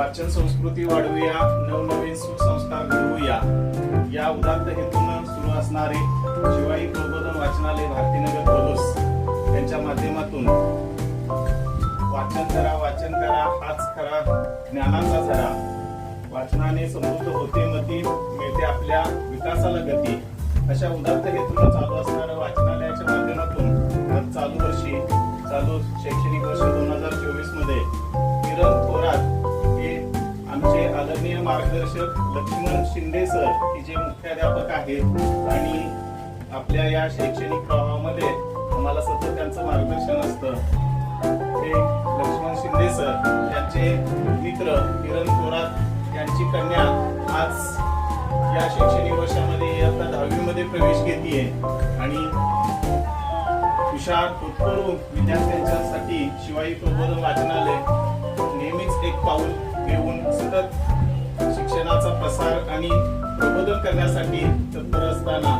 वाचन संस्कृती वाढवूया नवनवीन सुसंस्कार घडवूया. या उदात्त हेतून सुरू असणारे शिवाई प्रबोधन वाचनालय भारतीनगर पलूस यांच्या माध्यमातून. वाचन करा वाचन करा हाच खरा ज्ञानाचा झरा. वाचनाने समृद्ध होते मती मिळते आपल्या विकासाला गती. अशा उदात्त हेतून चालू असणाऱ्या वाचनालयाच्या माध्यमातून आज चालू वर्षी चालू शैक्षणिक वर्ष दोन हजार चोवीसमध्ये किरण थोरात आमचे आदरणीय मार्गदर्शक लक्ष्मण शिंदे सर की जे मुख्याध्यापक आहेत आणि आपल्या या शैक्षणिक प्रवाहामध्ये आम्हाला सतत त्यांचं मार्गदर्शन असतं. हे लक्ष्मण शिंदे सर यांचे मित्र किरण थोरात यांची कन्या आज या शैक्षणिक वर्षामध्ये इयत्ता दहावी मध्ये प्रवेश घेतीये. आणि हुशार होतकरू विद्यार्थ्यांच्यासाठी शिवाई प्रबोधन वाचनालय नेहमीच एक पाऊल येऊन सतत शिक्षणाचा प्रसार आणि प्रबोधन करण्यासाठी तत्पर असताना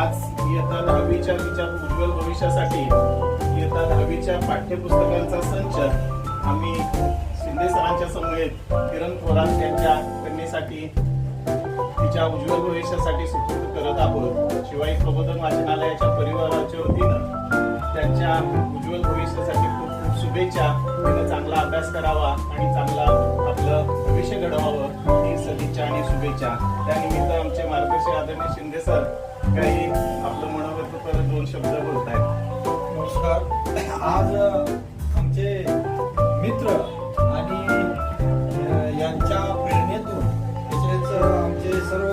आज इयत्ता दहावीच्या तिच्या उज्ज्वल भविष्यासाठी इयत्ता दहावीच्या पाठ्यपुस्तकांचा संच आम्ही शिंदे सरांच्या समवेत किरण थोरात यांच्या कन्येसाठी तिच्या उज्ज्वल भविष्यासाठी सुपूर्द करत आहोत. शुभेच्छा. तिनं चांगला अभ्यास करावा आणि चांगला आपलं भविष्य घडवावं ही सदिच्छा आणि शुभेच्छा. त्यानिमित्त आमचे मार्गदर्शक आदरणीय शिंदे सर काही आपलं मनोगत परत दोन शब्द बोलतायत. नमस्कार. आज आमचे मित्र आणि यांच्या प्रेरणेतून तसेच आमचे सर्व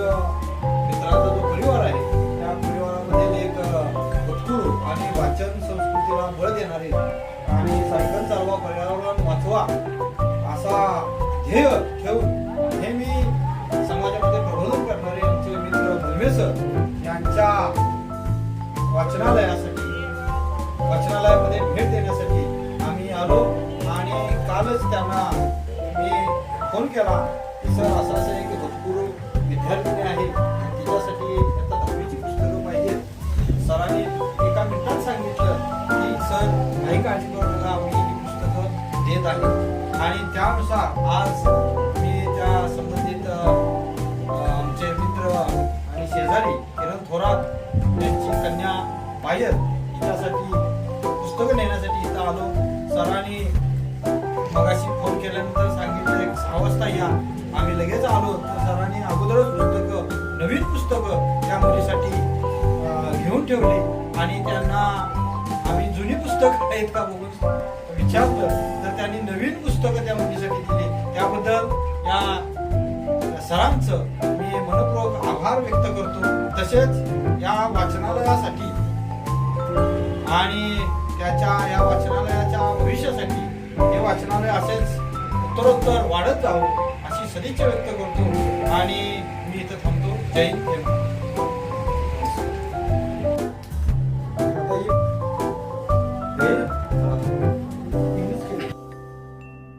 मित्रांचा जो परिवार आहे त्या परिवारामध्ये एक अ, उत्कृष्ट आणि वाचन संस्कृतीला बळ देणारे आणि सायकल चालवा पर्यावरण वाचवा असा ध्येय ठेवून नेहमी समाजामध्ये प्रबोधन करणारे आमचे मित्र धर्मेसर यांच्या वाचनालयासाठी वाचनालयामध्ये भेट देण्यासाठी आम्ही आलो आणि कालच त्यांना मी फोन केला की सर असं असं एक भरपूर विद्यार्थी आहे आहे आणि त्यानुसार आज मी त्या संबंधित आमचे मित्र आणि शेजारी किरण थोरात यांची कन्या पायल हिच्यासाठी पुस्तकं नेण्यासाठी इथं आलो. सरांनी मगाशी फोन केल्यानंतर सांगितलं एक सहा वाजता या. आम्ही लगेच आलो. तर सरांनी अगोदरच पुस्तकं नवीन पुस्तकं त्या मुलीसाठी घेऊन ठेवली. आणि त्यांना आम्ही जुनी पुस्तकं आहेत का बघून विचारलं तर त्यांनी नवीन पुस्तकं त्या मुलीसाठी दिली. त्याबद्दल या सरांचं मी मनपूर्वक आभार व्यक्त करतो. तसेच या वाचनालयासाठी आणि त्याच्या या वाचनालयाच्या भविष्यासाठी हे वाचनालय असेच उत्तरोत्तर वाढत जावं अशी सदिच्छा व्यक्त करतो. आणि मी इथं थांबतो. जय हिंद. जय